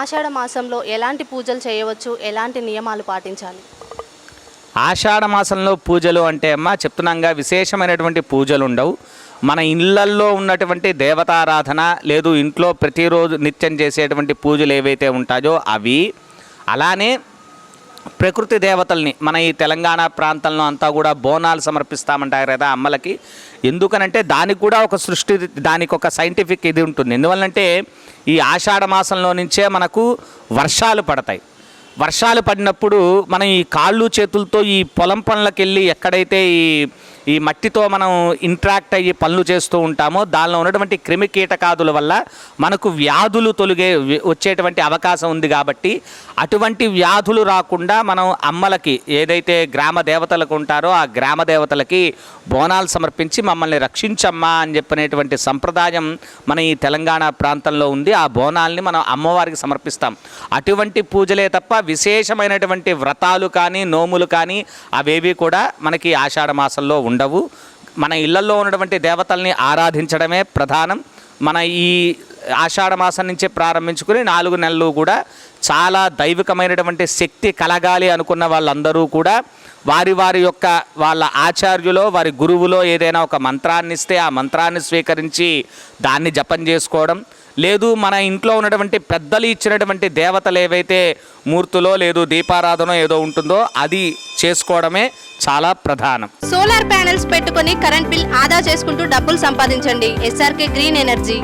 ఆషాఢ మాసంలో ఎలాంటి పూజలు చేయవచ్చు? ఎలాంటి నియమాలు పాటించాలి? ఆషాఢ మాసంలో పూజలు అంటే అమ్మ చెప్తున్నాగా విశేషమైనటువంటి పూజలు ఉండవు. మన ఇళ్ళల్లో ఉన్నటువంటి దేవతారాధన లేదు ఇంట్లో ప్రతిరోజు నిత్యం చేసేటువంటి పూజలు ఏవైతే ఉంటాయో అవి. అలానే ప్రకృతి దేవతల్ని మన ఈ తెలంగాణ ప్రాంతంలో అంతా కూడా బోనాలు సమర్పిస్తామంటారు కదా అమ్మలకి. ఎందుకనంటే దానికి కూడా ఒక సృష్టి దానికి ఒక సైంటిఫిక్ ఇది ఉంటుంది. ఎందువల్లంటే ఈ ఆషాఢ మాసంలో నుంచే మనకు వర్షాలు పడతాయి. వర్షాలు పడినప్పుడు మనం ఈ కాళ్ళు చేతులతో ఈ పొలం పనులకు వెళ్ళి ఎక్కడైతే ఈ ఈ మట్టితో మనం ఇంట్రాక్ట్ అయ్యి పనులు చేస్తూ ఉంటామో దానిలో ఉన్నటువంటి క్రిమి కీటకాదుల వల్ల మనకు వ్యాధులు తొలగే వచ్చేటువంటి అవకాశం ఉంది కాబట్టి అటువంటి వ్యాధులు రాకుండా మనం అమ్మలకి ఏదైతే గ్రామ దేవతలకు ఉంటారో ఆ గ్రామ దేవతలకి బోనాలు సమర్పించి మమ్మల్ని రక్షించమ్మా అని చెప్పినటువంటి సంప్రదాయం మన ఈ తెలంగాణ ప్రాంతంలో ఉంది. ఆ బోనాల్ని మనం అమ్మవారికి సమర్పిస్తాం. అటువంటి పూజలే తప్ప విశేషమైనటువంటి వ్రతాలు కానీ నోములు కానీ అవేవి కూడా మనకి ఆషాఢ మాసంలో ఉండవు. మన ఇళ్ళలో ఉన్నటువంటి దేవతల్ని ఆరాధించడమే ప్రధానం. మన ఈ ఆషాఢ మాసం నుంచి ప్రారంభించుకుని నాలుగు నెలలు కూడా చాలా దైవికమైనటువంటి శక్తి కలగాలి అనుకున్న వాళ్ళందరూ కూడా వారి వారి యొక్క వాళ్ళ ఆచార్యులో వారి గురువులో ఏదైనా ఒక మంత్రాన్ని ఇస్తే ఆ మంత్రాన్ని స్వీకరించి దాన్ని జపం చేసుకోవడం. లేదు మన ఇంట్లో ఉన్నటువంటి పెద్దలు ఇచ్చినటువంటి దేవతలు ఏవైతే మూర్తులో లేదు దీపారాధన ఏదో ఉంటుందో అది చేసుకోవడమే చాలా ప్రధానం. సోలార్ ప్యానెల్స్ పెట్టుకొని కరెంట్ బిల్ ఆదా చేసుకుంటూ డబ్బులు సంపాదించండి. SRK green energy